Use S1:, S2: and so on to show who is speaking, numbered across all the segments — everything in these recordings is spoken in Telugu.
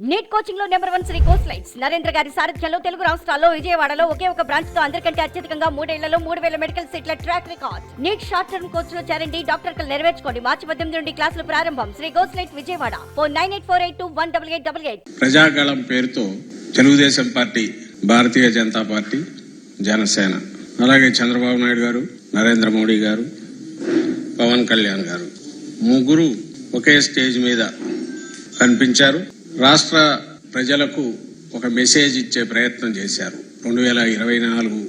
S1: Neat కోచింగ్లో number one Sri course lights. Narendra గారి సారథ్యంలో తెలుగు రాష్ట్రాల్లో విజయవాడలో ఒకే ఒక బ్రాంచ్తో అందరికంటే అత్యధికంగా మూడేళ్ళలో మూడు వేల మెడికల్ సీట్ల track record. NEET short term కోర్స్లో చేరండి డాక్టర్ కలు నెరవేర్చుకోండి. మార్చి పద్దెనిమిది నుండి క్లాసులు ప్రారంభం. Sri course light Vijayawada. Four nine eight four eight two one double eight double eight.
S2: ప్రజాకాలం పేరుతో తెలుగుదేశం పార్టీ భారతీయ జనతా పార్టీ జనసేన. అలాగే చంద్రబాబు నాయుడు గారు నరేంద్ర మోడీ గారు పవన్ కళ్యాణ్ గారు. ముగ్గురు ఒకే స్టేజ్ మీద కనిపించారు. రాష్ట్ర ప్రజలకు ఒక మెసేజ్ ఇచ్చే ప్రయత్నం చేశారు. రెండు వేల ఇరవై నాలుగు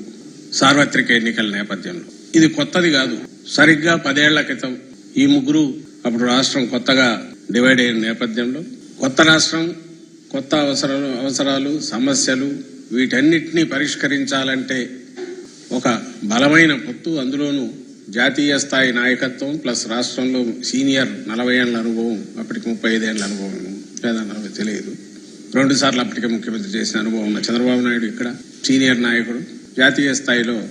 S2: సార్వత్రిక ఎన్నికల నేపథ్యంలో. ఇది కొత్తది కాదు. సరిగ్గా పదేళ్ళ క్రితం ఈ ముగ్గురు అప్పుడు రాష్ట్రం కొత్తగా డివైడ్ అయిన నేపథ్యంలో కొత్త రాష్ట్రం కొత్త అవసరాలు అవసరాలు సమస్యలు వీటన్నిటినీ పరిష్కరించాలంటే ఒక బలమైన పొత్తు అందులోనూ జాతీయ స్థాయి నాయకత్వం ప్లస్ రాష్ట్రంలో సీనియర్ నలభై ఏళ్ళ అనుభవం అప్పటికి ముప్పై ఐదేళ్ళ అనుభవం. లేదా నాకు తెలియదు. రెండు సార్లు అప్పటికే ముఖ్యమంత్రి చేసిన అనుభవం ఉన్న చంద్రబాబు నాయుడు ఇక్కడ సీనియర్ నాయకుడు. జాతీయ స్థాయిలో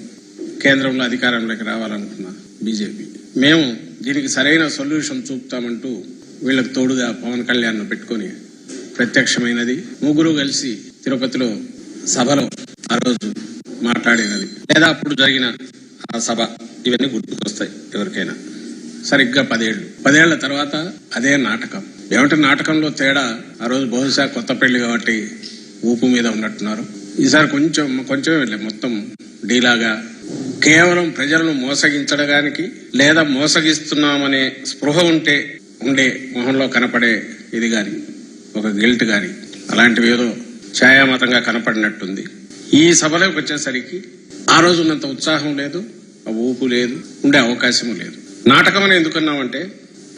S2: కేంద్రంలో అధికారంలోకి రావాలనుకున్న బీజేపీ. మేము దీనికి సరైన సొల్యూషన్ చూపుతామంటూ వీళ్ళకి తోడుగా పవన్ కళ్యాణ్ పెట్టుకొని ప్రత్యక్షమైనది ముగ్గురు కలిసి తిరుపతిలో సభలో ఆ రోజు మాట్లాడినది. లేదా అప్పుడు జరిగిన ఆ సభ. ఇవన్నీ గుర్తుకొస్తాయి ఎవరికైనా. సరిగ్గా పదేళ్ళు పదేళ్ళ తర్వాత అదే నాటకం. ఏమంటే నాటకంలో తేడా ఆ రోజు బహుశా కొత్త పెళ్ళి కాబట్టి ఊపు మీద ఉన్నట్టున్నారు. ఈసారి కొంచెం కొంచెమే వెళ్ళే మొత్తం డీలాగా. కేవలం ప్రజలను మోసగించడానికి లేదా మోసగిస్తున్నామనే స్పృహ ఉంటే ఉండే మొహంలో కనపడే ఇది గాని ఒక గిల్ట్ గాని అలాంటివి ఏదో ఛాయామతంగా కనపడినట్టుంది. ఈ సభలోకి వచ్చేసరికి ఆ రోజు ఉన్నంత ఉత్సాహం లేదు ఆ ఊపు లేదు ఉండే అవకాశం లేదు. నాటకం అని ఎందుకన్నామంటే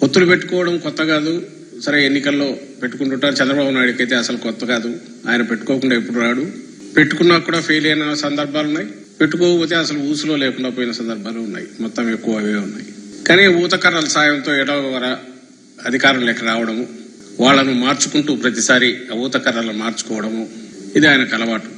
S2: పొత్తులు పెట్టుకోవడం కొత్త కాదు సరే ఎన్నికల్లో పెట్టుకుంటుంటారు. చంద్రబాబు నాయుడుకి అయితే అసలు కొత్త కాదు. ఆయన పెట్టుకోకుండా ఎప్పుడు రాడు. పెట్టుకున్నా కూడా ఫెయిల్ అయిన సందర్భాలు ఉన్నాయి. పెట్టుకోకపోతే అసలు ఊసులో లేకుండా పోయిన సందర్భాలు ఉన్నాయి. మొత్తం ఎక్కువ అవే ఉన్నాయి. కానీ ఊతకర్రల సాయంతో ఎడవర అధికారంలోకి రావడము వాళ్ళను మార్చుకుంటూ ప్రతిసారి ఆ ఊతకర్రలను మార్చుకోవడము ఇది ఆయనకు అలవాటు.